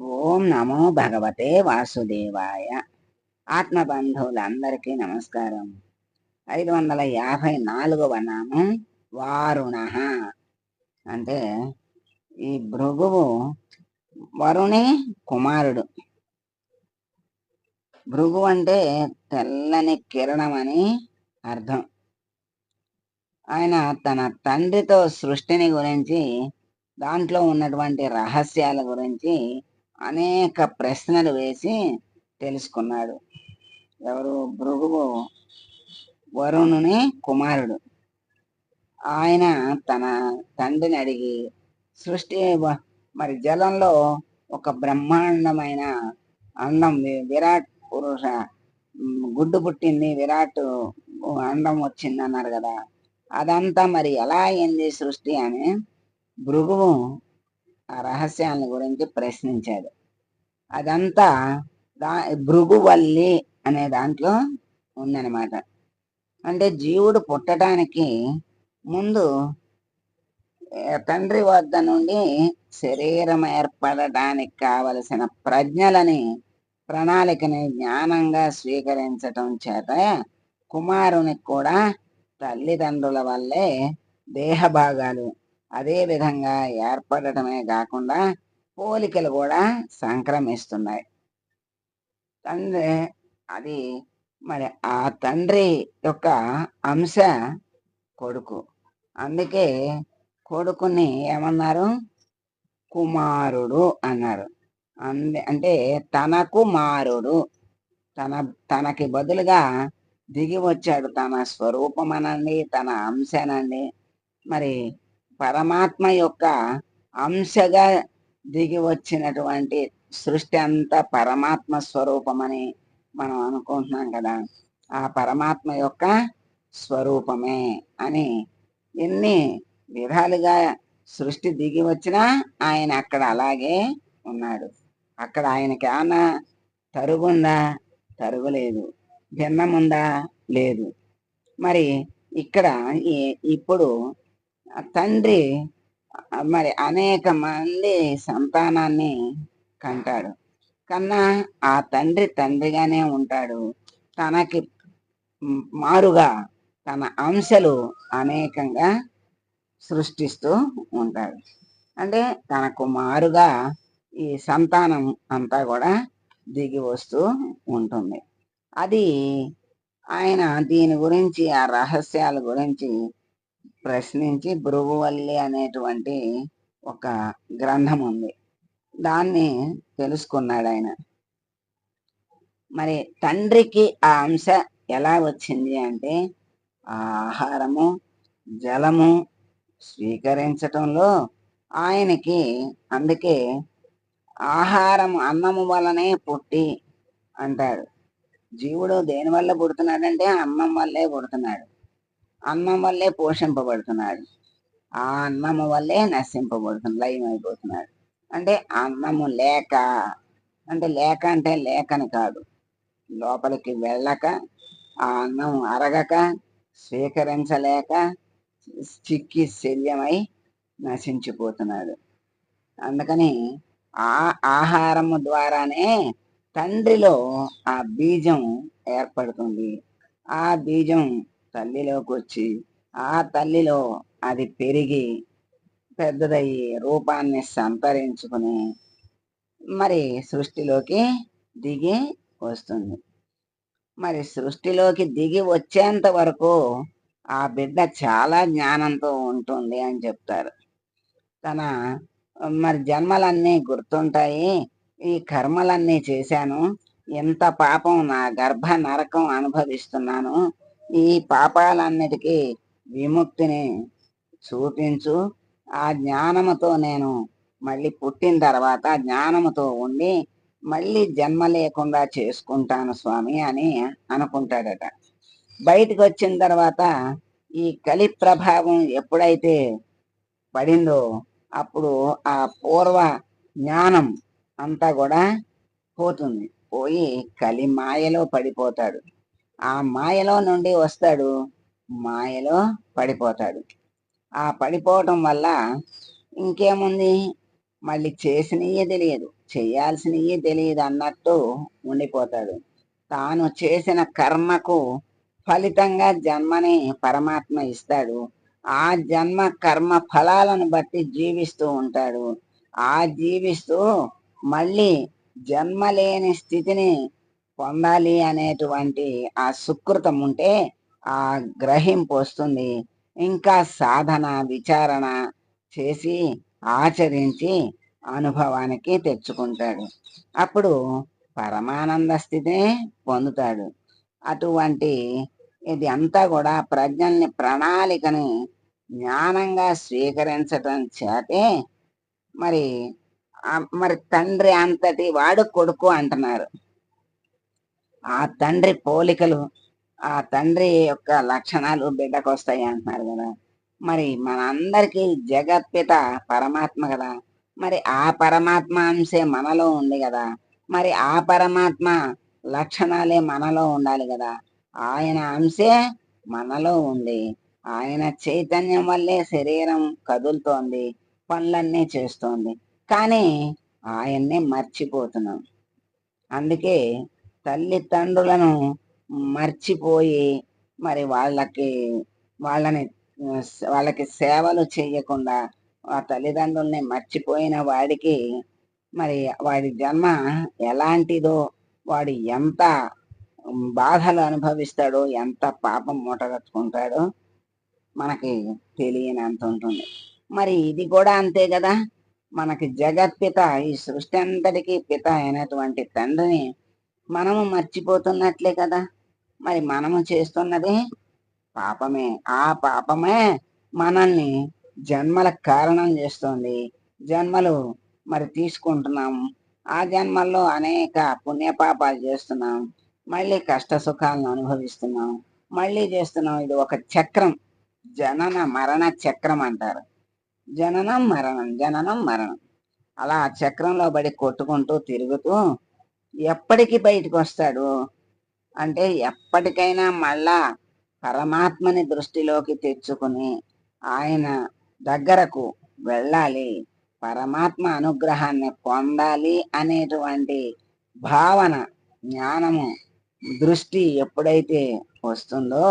ఓం నమో భగవతే వాసుదేవాయ. ఆత్మబంధువులందరికీ నమస్కారం. ఐదు వందల యాభై నాలుగవ నామం వారుణ. అంటే ఈ భృగువు వరుణి కుమారుడు. భృగు అంటే తెల్లని కిరణం అని అర్థం. ఆయన తన తండ్రితో సృష్టిని గురించి దాంట్లో ఉన్నటువంటి రహస్యాల గురించి అనేక ప్రశ్నలు వేసి తెలుసుకున్నాడు. ఎవరు? భృగువు వరుణుని కుమారుడు. ఆయన తన తండ్రిని అడిగి సృష్టి మరి జలంలో ఒక బ్రహ్మాండమైన అండం విరాట్ పురుష గుడ్డు పుట్టింది విరాట్ అండం వచ్చింది అన్నారు కదా. అదంతా మరి ఎలా అయింది సృష్టి అని భృగువు ఆ రహస్యాన్ని గురించి ప్రశ్నించాడు. అదంతా దా భృగువల్లి అనే దాంట్లో ఉందన్నమాట. అంటే జీవుడు పుట్టడానికి ముందు తండ్రి వద్ద నుండి శరీరం ఏర్పడడానికి కావలసిన ప్రజ్ఞలని ప్రణాళికని జ్ఞానంగా స్వీకరించటం చేత కుమారునికి కూడా తల్లిదండ్రుల వల్లే దేహ భాగాలు అదే విధంగా ఏర్పడటమే కాకుండా పోలికలు కూడా సంక్రమిస్తున్నాయి. తండ్రి అది మరి ఆ తండ్రి యొక్క అంశ కొడుకు. అందుకే కొడుకుని ఏమన్నారు? కుమారుడు అన్నారు. అంది అంటే తన కుమారుడు తన తనకి బదులుగా దిగి వచ్చాడు తన స్వరూపమనండి తన అంశనండి. మరి పరమాత్మ యొక్క అంశగా దిగి వచ్చినటువంటి సృష్టి అంతా పరమాత్మ స్వరూపమని మనం అనుకుంటున్నాం కదా. ఆ పరమాత్మ యొక్క స్వరూపమే అని ఎన్ని విధాలుగా సృష్టి దిగి వచ్చినా ఆయన అక్కడ అలాగే ఉన్నాడు. అక్కడ ఆయనకి ఏమన్నా తరుగుందా? తరుగులేదు. భిన్నముందా? లేదు. మరి ఇక్కడ ఇప్పుడు తండ్రి మరి అనేక మంది సంతానాన్ని కంటాడు. కన్నా ఆ తండ్రి తండ్రిగానే ఉంటాడు. తనకి మారుగా తన అంశలు అనేకంగా సృష్టిస్తూ ఉంటాడు. అంటే తనకు మారుగా ఈ సంతానం అంతా కూడా దిగి వస్తూ ఉంటుంది. అది ఆయన దీని గురించి ఆ రహస్యాల గురించి ప్రశ్నించి భృగువల్లి అనేటువంటి ఒక గ్రంథం ఉంది దాన్ని తెలుసుకున్నాడు ఆయన. మరి తండ్రికి ఆ అంశ ఎలా వచ్చింది అంటే ఆ ఆహారము జలము స్వీకరించటంలో ఆయనకి అందుకే ఆహారం అన్నము వలనే పుట్టి అంటాడు. జీవుడు దేని వల్ల పుడుతున్నాడంటే అన్నం వల్లే పుడుతున్నాడు. అన్నం వల్లే పోషింపబడుతున్నాడు. ఆ అన్నము వల్లే నశింపబడుతుంది లయమైపోతున్నాడు. అంటే అన్నము లేక అంటే లేక అంటే లేకని కాదు. లోపలికి వెళ్ళక ఆ అన్నం అరగక స్వీకరించలేక చిక్కి శల్యమై నశించిపోతున్నాడు. అందుకని ఆ ఆహారము ద్వారానే తండ్రిలో ఆ బీజం ఏర్పడుతుంది. ఆ బీజం తల్లిలోకి వచ్చి ఆ తల్లిలో అది పెరిగి పెద్దదయ్యి రూపాన్ని సంతరించుకుని మరి సృష్టిలోకి దిగి వస్తుంది. మరి సృష్టిలోకి దిగి వచ్చేంత వరకు ఆ బిడ్డ చాలా జ్ఞానంతో ఉంటుంది అని చెప్తారు. తన మరి జన్మలన్నీ గుర్తుంటాయి. ఈ కర్మలన్నీ చేశాను. ఎంత పాపం నా గర్భ నరకం అనుభవిస్తున్నాను. ఈ పాపాలన్నిటికీ విముక్తిని చూపించు. ఆ జ్ఞానముతో నేను మళ్ళీ పుట్టిన తర్వాత జ్ఞానముతో ఉండి మళ్ళీ జన్మ లేకుండా చేసుకుంటాను స్వామి అని అనుకుంటాడట. బయటకు వచ్చిన తర్వాత ఈ కలి ప్రభావం ఎప్పుడైతే పడిందో అప్పుడు ఆ పూర్వ జ్ఞానం అంతా కూడా పోతుంది. పోయి కలి మాయలో పడిపోతాడు. ఆ మాయలో నుండి వస్తాడు. మాయలో పడిపోతాడు. ఆ పడిపోవటం వల్ల ఇంకేముంది? మళ్ళీ చేసినయే తెలియదు. చేయాల్సినయే తెలియదు అన్నట్టు ఉండిపోతాడు. తాను చేసిన కర్మకు ఫలితంగా జన్మని పరమాత్మ ఇస్తాడు. ఆ జన్మ కర్మ ఫలాలను బట్టి జీవిస్తూ ఉంటాడు. ఆ జీవిస్తూ మళ్ళీ జన్మ లేని స్థితిని పొందాలి అనేటువంటి ఆ సుకృతం ఉంటే ఆ గ్రహింపు వస్తుంది. ఇంకా సాధన విచారణ చేసి ఆచరించి అనుభవానికి తెచ్చుకుంటాడు. అప్పుడు పరమానంద స్థితిని పొందుతాడు. అటువంటి ఇది అంతా కూడా ప్రజ్ఞల్ని ప్రణాళికని జ్ఞానంగా స్వీకరించటం చేతే మరి మరి తండ్రి అంతటి వాడు కొడుకు అంటున్నారు. ఆ తండ్రి పోలికలు ఆ తండ్రి యొక్క లక్షణాలు బిడ్డకు వస్తాయి అంటున్నారు కదా. మరి మనందరికీ జగత్పిత పరమాత్మ కదా. మరి ఆ పరమాత్మ అంశే మనలో ఉంది కదా. మరి ఆ పరమాత్మ లక్షణాలే మనలో ఉండాలి కదా. ఆయన అంశే మనలో ఉంది. ఆయన చైతన్యం వల్లే శరీరం కదులుతోంది పనులన్నీ చేస్తోంది. కానీ ఆయన్నే మర్చిపోతున్నాం. అందుకే తల్లిదండ్రులను మర్చిపోయి మరి వాళ్ళకి వాళ్ళని వాళ్ళకి సేవలు చేయకుండా ఆ తల్లిదండ్రుల్ని మర్చిపోయిన వాడికి మరి వాడి జన్మ ఎలాంటిదో వాడు ఎంత బాధలు అనుభవిస్తాడో ఎంత పాపం మూటగట్టుకుంటాడో మనకి తెలియనంత ఉంటుంది. మరి ఇది కూడా అంతే కదా? మనకి జగత్పిత ఈ సృష్టి అంతటికీ పిత అయినటువంటి తండ్రిని మనము మర్చిపోతున్నట్లే కదా. మరి మనము చేస్తున్నది పాపమే. ఆ పాపమే మనల్ని జన్మల కారణం చేస్తుంది. జన్మలు మరి తీసుకుంటున్నాం. ఆ జన్మల్లో అనేక పుణ్యపాపాలు చేస్తున్నాం. మళ్ళీ కష్ట సుఖాలను అనుభవిస్తున్నాం. మళ్ళీ చేస్తున్నాం. ఇది ఒక చక్రం. జనన మరణ చక్రం అంటారు. జననం మరణం జననం మరణం. అలా చక్రంలో పడి కొట్టుకుంటూ తిరుగుతూ ఎప్పటికి బయటకు వస్తాడు? అంటే ఎప్పటికైనా మళ్ళా పరమాత్మని దృష్టిలోకి తెచ్చుకుని ఆయన దగ్గరకు వెళ్ళాలి. పరమాత్మ అనుగ్రహాన్ని పొందాలి అనేటువంటి భావన జ్ఞానము దృష్టి ఎప్పుడైతే వస్తుందో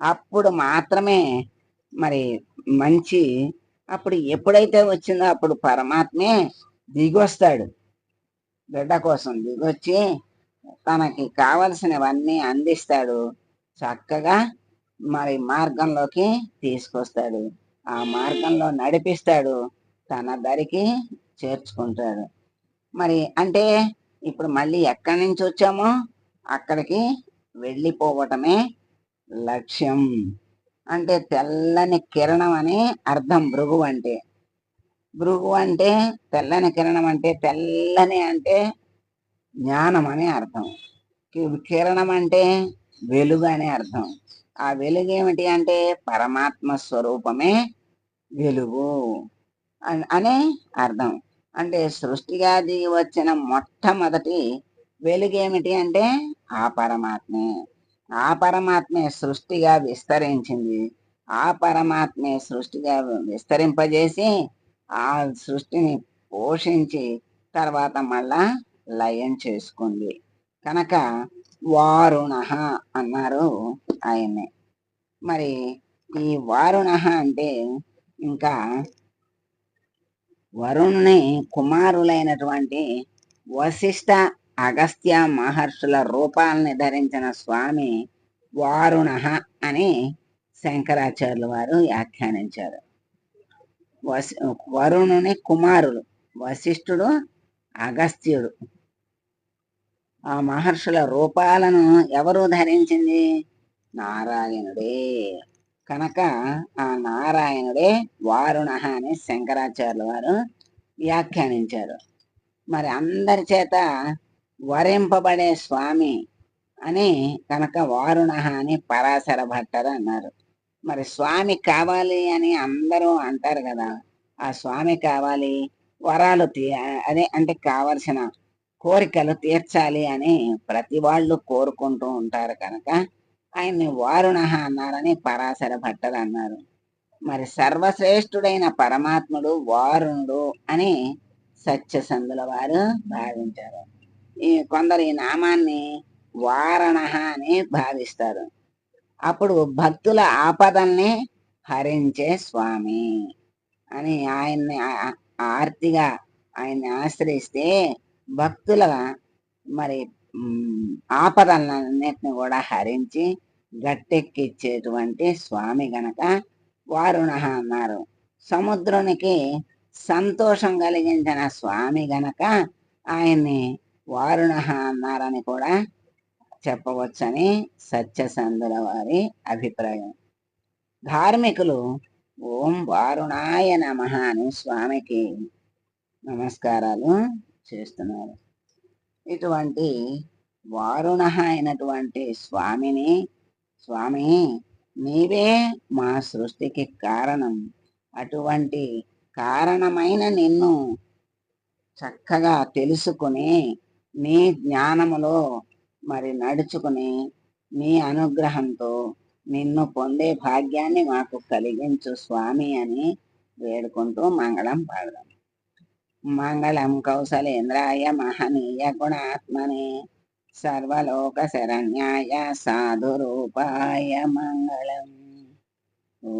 అప్పుడు మాత్రమే మరి మంచి అప్పుడు ఎప్పుడైతే వచ్చిందో అప్పుడు పరమాత్మే దిగొస్తాడు బిడ్డ కోసం దిగొచ్చి తనకి కావలసినవన్నీ అందిస్తాడు. చక్కగా మరి మార్గంలోకి తీసుకొస్తాడు. ఆ మార్గంలో నడిపిస్తాడు. తన దరికి చేర్చుకుంటాడు. మరి అంటే ఇప్పుడు మళ్ళీ ఎక్కడి నుంచి వచ్చామో అక్కడికి వెళ్ళిపోవటమే లక్ష్యం. అంటే తెల్లని కిరణం అని అర్థం భృగు అంటే భృగు అంటే తెల్లని కిరణం అంటే తెల్లని అంటే జ్ఞానం అని అర్థం. కిరణం అంటే వెలుగు అని అర్థం. ఆ వెలుగు ఏమిటి అంటే పరమాత్మ స్వరూపమే వెలుగు అనే అర్థం. అంటే సృష్టిగా దిగి వచ్చిన మొట్టమొదటి వెలుగేమిటి అంటే ఆ పరమాత్మే. ఆ పరమాత్మే సృష్టిగా విస్తరించింది. ఆ పరమాత్మే సృష్టిగా విస్తరింపజేసి ఆ సృష్టిని పోషించి తర్వాత మళ్ళా లయం చేసుకుంది. కనుక వారుణ అన్నారు ఆయన్ని మరి ఈ వారుణ అంటే ఇంకా వరుణుని కుమారులైనటువంటి వశిష్ట అగస్త్య మహర్షుల రూపాలని ధరించిన స్వామి వారుణ అని శంకరాచార్యుల వారు వ్యాఖ్యానించారు. వసి వరుణుని కుమారులు వశిష్ఠుడు అగస్త్యుడు. ఆ మహర్షుల రూపాలను ఎవరు ధరించింది? నారాయణుడే. కనుక ఆ నారాయణుడే వారుణ అని శంకరాచార్యుల వారు వ్యాఖ్యానించారు. మరి అందరి చేత వరింపబడే స్వామి అని కనుక వారుణ అని పరాశర భట్టరు అన్నారు. మరి స్వామి కావాలి అని అందరూ అంటారు కదా ఆ స్వామి కావాలి వరాలు తీ అదే అంటే కావలసిన కోరికలు తీర్చాలి అని ప్రతి వాళ్ళు కోరుకుంటూ ఉంటారు కనుక ఆయన్ని వారుణ అన్నారని పరాశర భట్టలు అన్నారు. మరి సర్వశ్రేష్ఠుడైన పరమాత్ముడు వారుణుడు అని సత్యసంధుల వారు భావించారు. ఈ కొందరు ఈ నామాన్ని వారణ అని భావిస్తారు. అప్పుడు భక్తుల ఆపదల్ని హరించే స్వామి అని ఆయన్ని ఆర్తిగా ఆయన్ని ఆశ్రయిస్తే భక్తుల మరి ఆపదలన్నింటిని ఆపదలన్నిటిని కూడా హరించి గట్టెక్కిచ్చేటువంటి స్వామి గనక వారుణ అన్నారు. సముద్రునికి సంతోషం కలిగించిన స్వామి గనక ఆయన్ని వారుణ అన్నారని కూడా చెప్పవచ్చని సత్యసంధుల వారి అభిప్రాయం. ధార్మికులు ఓం వారుణాయ నమ అని స్వామికి నమస్కారాలు చేస్తున్నారు. ఇటువంటి వారుణ అయినటువంటి స్వామిని స్వామి నీవే మా సృష్టికి కారణం. అటువంటి కారణమైన నిన్ను చక్కగా తెలుసుకుని నీ జ్ఞానములో మరి నడుచుకుని నీ అనుగ్రహంతో నిన్ను పొందే భాగ్యాన్ని మాకు కలిగించు స్వామి అని వేడుకుంటూ మంగళం పాడదాం. మంగళం కౌశలేంద్రాయ మహనీయ గుణాత్మనే సర్వలోక శరణ్యాయ సాధురూపాయ మంగళం. ఓ